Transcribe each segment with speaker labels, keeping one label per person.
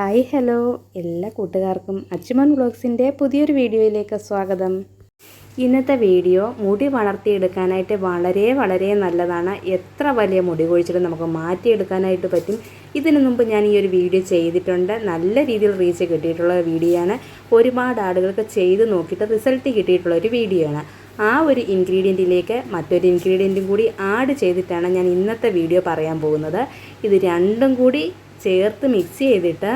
Speaker 1: Hi hello. എല്ലാ കൂട്ടുകാർക്കും അച്ചുമൻ വ്ളോഗ്സിന്റെ പുതിയൊരു വീഡിയോയിലേക്ക് സ്വാഗതം. ഇന്നത്തെ വീഡിയോ മുടി വളർത്തിയെടുക്കാനായിട്ട് വളരെ വളരെ നല്ലതാണ്. എത്ര വലിയ മുടി കൊഴിച്ചിലും നമുക്ക് മാറ്റിയെടുക്കാനായിട്ട് പറ്റും. ഇതിനു മുമ്പ് ഞാൻ ഈ ഒരു വീഡിയോ ചെയ്തിട്ടുണ്ട്. നല്ല രീതിയിൽ റീച്ച് കിട്ടിയിട്ടുള്ള വീഡിയോ ആണ് ഒരുപാട് ആളുകൾക്ക് ചെയ്ത് നോക്കിയിട്ട് റിസൾട്ട് കിട്ടിയിട്ടുള്ള ഒരു വീഡിയോ ആണ് ആ ഒരു ഇൻഗ്രീഡിയന്റിലേക്ക് മറ്റൊരു ഇൻഗ്രീഡിയന്റും കൂടി ആഡ് ചെയ്തിട്ടാണ് ഞാൻ ഇന്നത്തെ വീഡിയോ പറയാൻ പോകുന്നത്. ഇത് രണ്ടും കൂടി ചേർത്ത് മിക്സ് ചെയ്തിട്ട്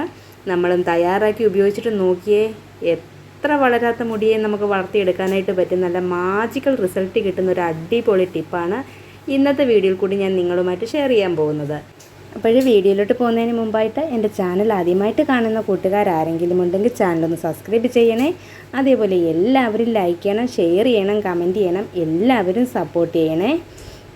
Speaker 1: നമ്മൾ തയ്യാറാക്കി ഉപയോഗിച്ചിട്ട് നോക്കിയേ എത്ര വളരാത്ത മുടിയെ നമുക്ക് വളർത്തിയെടുക്കാനായിട്ട് പറ്റും. നല്ല മാജിക്കൽ റിസൾട്ട് കിട്ടുന്ന ഒരു അടിപൊളി ടിപ്പാണ് ഇന്നത്തെ വീഡിയോയിൽ കൂടി ഞാൻ നിങ്ങളുമായിട്ട് ഷെയർ ചെയ്യാൻ പോകുന്നത്. അപ്പോൾ വീഡിയോയിലോട്ട് പോകുന്നതിന് മുമ്പായിട്ട് എന്റെ ചാനൽ ആദ്യമായിട്ട് കാണുന്ന കൂട്ടുകാരാരെങ്കിലും ഉണ്ടെങ്കിൽ ചാനലൊന്ന് സബ്സ്ക്രൈബ് ചെയ്യണേ. അതേപോലെ എല്ലാവരും ലൈക്ക് ചെയ്യണം ഷെയർ ചെയ്യണം കമന്റ് ചെയ്യണം എല്ലാവരും സപ്പോർട്ട് ചെയ്യണേ.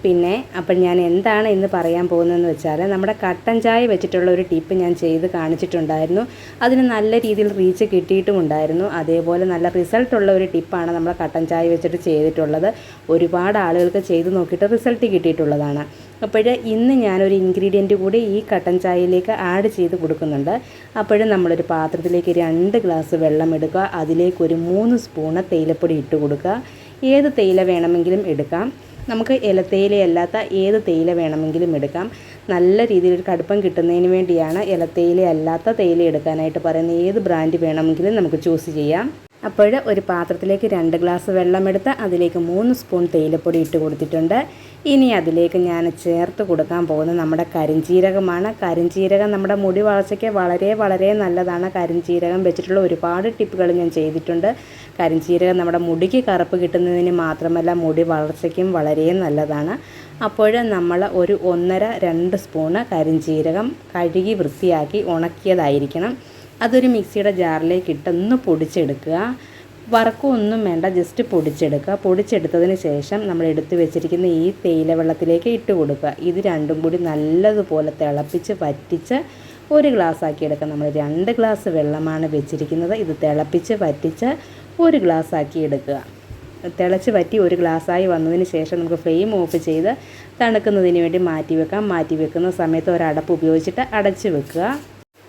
Speaker 1: പിന്നെ അപ്പോൾ ഞാൻ എന്താണ് ഇന്ന് പറയാൻ പോകുന്നതെന്ന് വെച്ചാൽ നമ്മുടെ കട്ടൻ ചായ വെച്ചിട്ടുള്ള ഒരു ടിപ്പ് ഞാൻ ചെയ്ത് കാണിച്ചിട്ടുണ്ടായിരുന്നു. അതിന് നല്ല രീതിയിൽ റീച്ച് കിട്ടിയിട്ടുമുണ്ടായിരുന്നു. അതേപോലെ നല്ല റിസൾട്ടുള്ള ഒരു ടിപ്പാണ് നമ്മൾ കട്ടൻ ചായ വെച്ചിട്ട് ചെയ്തിട്ടുള്ളത്. ഒരുപാട് ആളുകൾക്ക് ചെയ്ത് നോക്കിയിട്ട് റിസൾട്ട് കിട്ടിയിട്ടുള്ളതാണ്. അപ്പോൾ ഇന്ന് ഞാനൊരു ഇൻഗ്രീഡിയന്റ് കൂടി ഈ കട്ടൻ ചായയിലേക്ക് ആഡ് ചെയ്ത് കൊടുക്കുന്നുണ്ട്. അപ്പോഴും നമ്മളൊരു പാത്രത്തിലേക്ക് രണ്ട് ഗ്ലാസ് വെള്ളം എടുക്കുക അതിലേക്ക് ഒരു മൂന്ന് സ്പൂണ് തേയിലപ്പൊടി ഇട്ട് കൊടുക്കുക. ഏത് തേയില വേണമെങ്കിലും എടുക്കാം. നമുക്ക് ഇലത്തേയിലയല്ലാത്ത ഏത് തേയില വേണമെങ്കിലും എടുക്കാം. നല്ല രീതിയിൽ ഒരു കടുപ്പം കിട്ടുന്നതിന് വേണ്ടിയാണ് ഇലത്തേയില അല്ലാത്ത തേയില എടുക്കാനായിട്ട് പറയുന്നത്. ഏത് ബ്രാൻഡ് വേണമെങ്കിലും നമുക്ക് ചൂസ് ചെയ്യാം. അപ്പോൾ ഒരു പാത്രത്തിലേക്ക് രണ്ട് ഗ്ലാസ് വെള്ളമെടുത്ത് അതിലേക്ക് മൂന്ന് സ്പൂൺ തേയിലപ്പൊടി ഇട്ട് കൊടുത്തിട്ടുണ്ട്. ഇനി അതിലേക്ക് ഞാൻ ചേർത്ത് കൊടുക്കാൻ പോകുന്നത് നമ്മുടെ കരിഞ്ചീരകമാണ്. കരിഞ്ചീരകം നമ്മുടെ മുടി വളർച്ചയ്ക്ക് വളരെ വളരെ നല്ലതാണ്. കരിഞ്ചീരകം വെച്ചിട്ടുള്ള ഒരുപാട് ടിപ്പുകൾ ഞാൻ ചെയ്തിട്ടുണ്ട്. കരിഞ്ചീരകം നമ്മുടെ മുടിക്ക് കറുപ്പ് കിട്ടുന്നതിന് മാത്രമല്ല മുടി വളർച്ചയ്ക്കും വളരെ നല്ലതാണ്. അപ്പോൾ നമ്മൾ ഒരു ഒന്നര രണ്ട് സ്പൂണ് കരിഞ്ചീരകം കഴുകി വൃത്തിയാക്കി ഉണക്കിയതായിരിക്കണം. അതൊരു മിക്സിയുടെ ജാറിലേക്ക് ഇട്ടൊന്ന് പൊടിച്ചെടുക്കുക. വറക്കൊന്നും വേണ്ട ജസ്റ്റ് പൊടിച്ചെടുക്കുക. പൊടിച്ചെടുത്തതിന് ശേഷം നമ്മൾ എടുത്തു വെച്ചിരിക്കുന്ന ഈ തേയില വെള്ളത്തിലേക്ക് ഇട്ട് കൊടുക്കുക. ഇത് രണ്ടും കൂടി നല്ലതുപോലെ തിളപ്പിച്ച് വറ്റിച്ച് ഒരു ഗ്ലാസ് ആക്കി എടുക്കുക നമ്മൾ രണ്ട് ഗ്ലാസ് വെള്ളമാണ് വെച്ചിരിക്കുന്നത്. ഇത് തിളപ്പിച്ച് വറ്റിച്ച് ഒരു ഗ്ലാസ് ആക്കി എടുക്കുക. തിളച്ച് വറ്റി ഒരു ഗ്ലാസ്സായി വന്നതിന് ശേഷം നമുക്ക് ഫ്ലെയിം ഓഫ് ചെയ്ത് തണുക്കുന്നതിന് വേണ്ടി മാറ്റി വെക്കാം. മാറ്റി വെക്കുന്ന സമയത്ത് ഒരടപ്പ് ഉപയോഗിച്ചിട്ട് അടച്ച് വെക്കുക.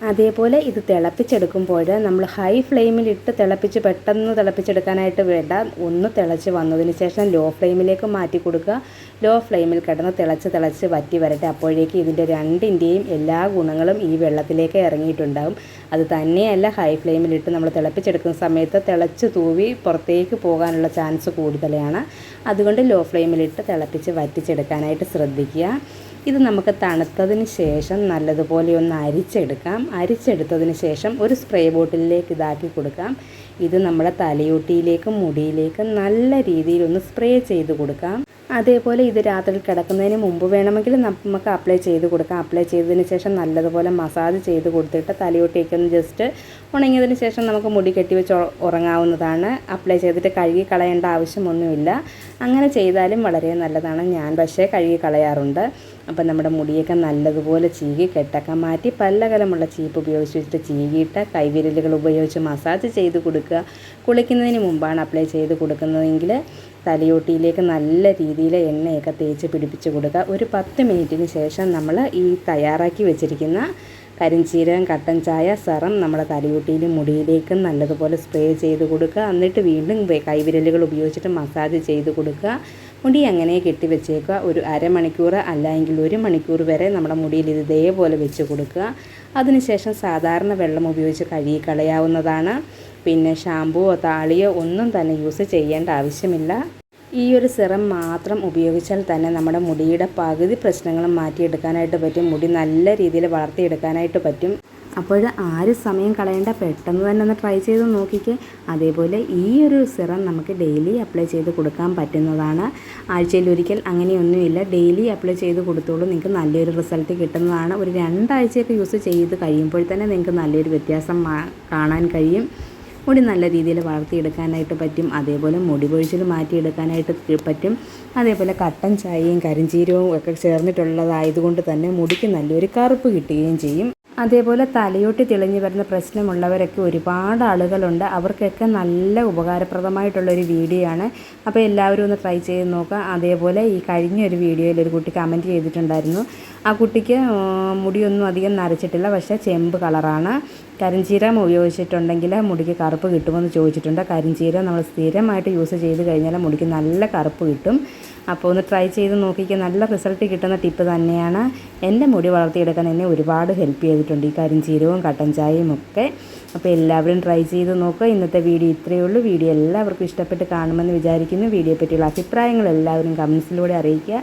Speaker 1: അതേപോലെ ഇത് തിളപ്പിച്ചെടുക്കുമ്പോൾ നമ്മൾ ഹൈ ഫ്ലെയിമിലിട്ട് തിളപ്പിച്ച് പെട്ടെന്ന് തിളപ്പിച്ചെടുക്കാനായിട്ട് വേണ്ട. ഒന്ന് തിളച്ച് വന്നതിന് ശേഷം ലോ ഫ്ലെയിമിലേക്ക് മാറ്റി കൊടുക്കുക. ലോ ഫ്ലെയിമിൽ കിടന്ന് തിളച്ച് തിളച്ച് വറ്റി വരട്ടെ. അപ്പോഴേക്ക് ഇതിന്റെ രണ്ടിന്റെയും എല്ലാ ഗുണങ്ങളും ഈ വെള്ളത്തിലേക്ക് ഇറങ്ങിയിട്ടുണ്ടാകും അത് തന്നെയല്ല ഹൈ ഫ്ലെയിമിലിട്ട് നമ്മൾ തിളപ്പിച്ചെടുക്കുന്ന സമയത്ത് തിളച്ച് തൂവി പുറത്തേക്ക് പോകാനുള്ള ചാൻസ് കൂടുതലാണ്. അതുകൊണ്ട് ലോ ഫ്ലെയിമിലിട്ട് തിളപ്പിച്ച് വറ്റിച്ചെടുക്കാനായിട്ട് ശ്രദ്ധിക്കുക. ഇത് നമുക്ക് തണുത്തതിന് ശേഷം നല്ലതുപോലെ ഒന്ന് അരിച്ചെടുക്കാം. അരിച്ചെടുത്തതിന് ശേഷം ഒരു സ്പ്രേ ബോട്ടിലേക്ക് ഇതാക്കി കൊടുക്കാം. ഇത് നമ്മുടെ തലയോട്ടിയിലേക്കും മുടിയിലേക്കും നല്ല രീതിയിൽ ഒന്ന് സ്പ്രേ ചെയ്ത് കൊടുക്കാം. അതേപോലെ ഇത് രാത്രി കിടക്കുന്നതിന് മുമ്പ് വേണമെങ്കിൽ നമുക്ക് അപ്ലൈ ചെയ്ത് കൊടുക്കാം. അപ്ലൈ ചെയ്തതിന് ശേഷം നല്ലതുപോലെ മസാജ് ചെയ്ത് കൊടുത്തിട്ട് തലയോട്ടിയൊക്കെ ഒന്ന് ജസ്റ്റ് ഉണങ്ങിയതിന് ശേഷം നമുക്ക് മുടി കെട്ടി വെച്ച് ഉറങ്ങാവുന്നതാണ്. അപ്ലൈ ചെയ്തിട്ട് കഴുകി കളയേണ്ട ആവശ്യമൊന്നുമില്ല. അങ്ങനെ ചെയ്താലും വളരെ നല്ലതാണ്. ഞാൻ പക്ഷേ കഴുകി കളയാറുണ്ട്. അപ്പം നമ്മുടെ മുടിയൊക്കെ നല്ലതുപോലെ ചീകി കെട്ടൊക്കെ മാറ്റി പല്ലകലമുള്ള ചീപ്പ് ഉപയോഗിച്ച് വെച്ചിട്ട് ചീകിയിട്ട് കൈവിരലുകൾ ഉപയോഗിച്ച് മസാജ് ചെയ്ത് കൊടുക്കുക. കുളിക്കുന്നതിന് മുമ്പാണ് അപ്ലൈ ചെയ്ത് കൊടുക്കുന്നതെങ്കിൽ തലയോട്ടിയിലേക്ക് നല്ല രീതിയിൽ എണ്ണയൊക്കെ തേച്ച് പിടിപ്പിച്ച് കൊടുക്കുക. ഒരു പത്ത് മിനിറ്റിന് ശേഷം നമ്മൾ ഈ തയ്യാറാക്കി വെച്ചിരിക്കുന്ന കരിഞ്ചീരകം കട്ടൻ ചായ സെറം നമ്മുടെ തലയൂട്ടിയിലും മുടിയിലേക്കും നല്ലതുപോലെ സ്പ്രേ ചെയ്ത് കൊടുക്കുക. എന്നിട്ട് വീണ്ടും കൈവിരലുകൾ ഉപയോഗിച്ചിട്ട് മസാജ് ചെയ്ത് കൊടുക്കുക. മുടി അങ്ങനെ കെട്ടി വെച്ചേക്കുക. ഒരു അരമണിക്കൂർ അല്ലെങ്കിൽ ഒരു മണിക്കൂർ വരെ നമ്മുടെ മുടിയിൽ ഇത് ഇതേപോലെ വെച്ച് കൊടുക്കുക. അതിനുശേഷം സാധാരണ വെള്ളം ഉപയോഗിച്ച് കഴുകി കളയാവുന്നതാണ്. പിന്നെ ഷാമ്പുവോ താളിയോ ഒന്നും തന്നെ യൂസ് ചെയ്യേണ്ട ആവശ്യമില്ല. ഈ ഒരു സിറം മാത്രം ഉപയോഗിച്ചാൽ തന്നെ നമ്മുടെ മുടിയുടെ പകുതി പ്രശ്നങ്ങളും മാറ്റിയെടുക്കാനായിട്ട് പറ്റും. മുടി നല്ല രീതിയിൽ വളർത്തിയെടുക്കാനായിട്ട് പറ്റും. അപ്പോൾ ആര് സമയം കളയേണ്ട. പെട്ടെന്ന് തന്നെ ഒന്ന് ട്രൈ ചെയ്ത് നോക്കിക്കേ. അതേപോലെ ഈ ഒരു സിറം നമുക്ക് ഡെയിലി അപ്ലൈ ചെയ്ത് കൊടുക്കാൻ പറ്റുന്നതാണ്. ആഴ്ചയിൽ ഒരിക്കൽ അങ്ങനെയൊന്നുമില്ല. ഡെയിലി അപ്ലൈ ചെയ്ത് കൊടുത്തോളൂ. നിങ്ങൾക്ക് നല്ലൊരു റിസൾട്ട് കിട്ടുന്നതാണ്. ഒരു രണ്ടാഴ്ചയൊക്കെ യൂസ് ചെയ്ത് കഴിയുമ്പോൾ തന്നെ നിങ്ങൾക്ക് നല്ലൊരു വ്യത്യാസം കാണാൻ കഴിയും. മുടി നല്ല രീതിയിൽ വളർത്തിയെടുക്കാനായിട്ട് പറ്റും. അതേപോലെ മുടി പൊഴിച്ചിൽ മാറ്റിയെടുക്കാനായിട്ട് പറ്റും. അതേപോലെ കട്ടൻ ചായയും കരിഞ്ചീരവും ഒക്കെ ചേർന്നിട്ടുള്ളതായതുകൊണ്ട് തന്നെ മുടിക്ക് നല്ലൊരു കറുപ്പ് കിട്ടുകയും ചെയ്യും. അതേപോലെ തലയോട്ടി തെളിഞ്ഞു വരുന്ന പ്രശ്നമുള്ളവരൊക്കെ ഒരുപാട് ആളുകളുണ്ട്. അവർക്കൊക്കെ നല്ല ഉപകാരപ്രദമായിട്ടുള്ളൊരു വീഡിയോ ആണ്. അപ്പോൾ എല്ലാവരും ഒന്ന് ട്രൈ ചെയ്ത് നോക്കുക. അതേപോലെ ഈ കഴിഞ്ഞ ഒരു വീഡിയോയിൽ ഒരു കുട്ടി കമന്റ് ചെയ്തിട്ടുണ്ടായിരുന്നു. ആ കുട്ടിക്ക് മുടിയൊന്നും അധികം നരച്ചിട്ടില്ല. പക്ഷേ ചെമ്പ് കളറാണ് കരിഞ്ചീരം ഉപയോഗിച്ചിട്ടുണ്ടെങ്കിൽ മുടിക്ക് കറുപ്പ് കിട്ടുമെന്ന് ചോദിച്ചിട്ടുണ്ട്. കരിഞ്ചീരം നമ്മൾ സ്ഥിരമായിട്ട് യൂസ് ചെയ്ത് കഴിഞ്ഞാൽ മുടിക്ക് നല്ല കറുപ്പ് കിട്ടും. അപ്പോൾ ഒന്ന് ട്രൈ ചെയ്ത് നോക്കിക്കുക നല്ല റിസൾട്ട് കിട്ടുന്ന ടിപ്പ് തന്നെയാണ് എന്റെ മുടി വളർത്തിയെടുക്കാൻ എന്നെ ഒരുപാട് ഹെൽപ്പ് ചെയ്തിട്ടുണ്ട് ഈ കരിഞ്ചീരവും കട്ടൻ ചായയും ഒക്കെ. അപ്പോൾ എല്ലാവരും ട്രൈ ചെയ്ത് നോക്കുക. ഇന്നത്തെ വീഡിയോ ഇത്രയേ ഉള്ളൂ. വീഡിയോ എല്ലാവർക്കും ഇഷ്ടപ്പെട്ട് കാണുമെന്ന് വിചാരിക്കുന്നു. വീഡിയോ പറ്റിയുള്ള അഭിപ്രായങ്ങൾ എല്ലാവരും കമൻസിലൂടെ അറിയിക്കുക.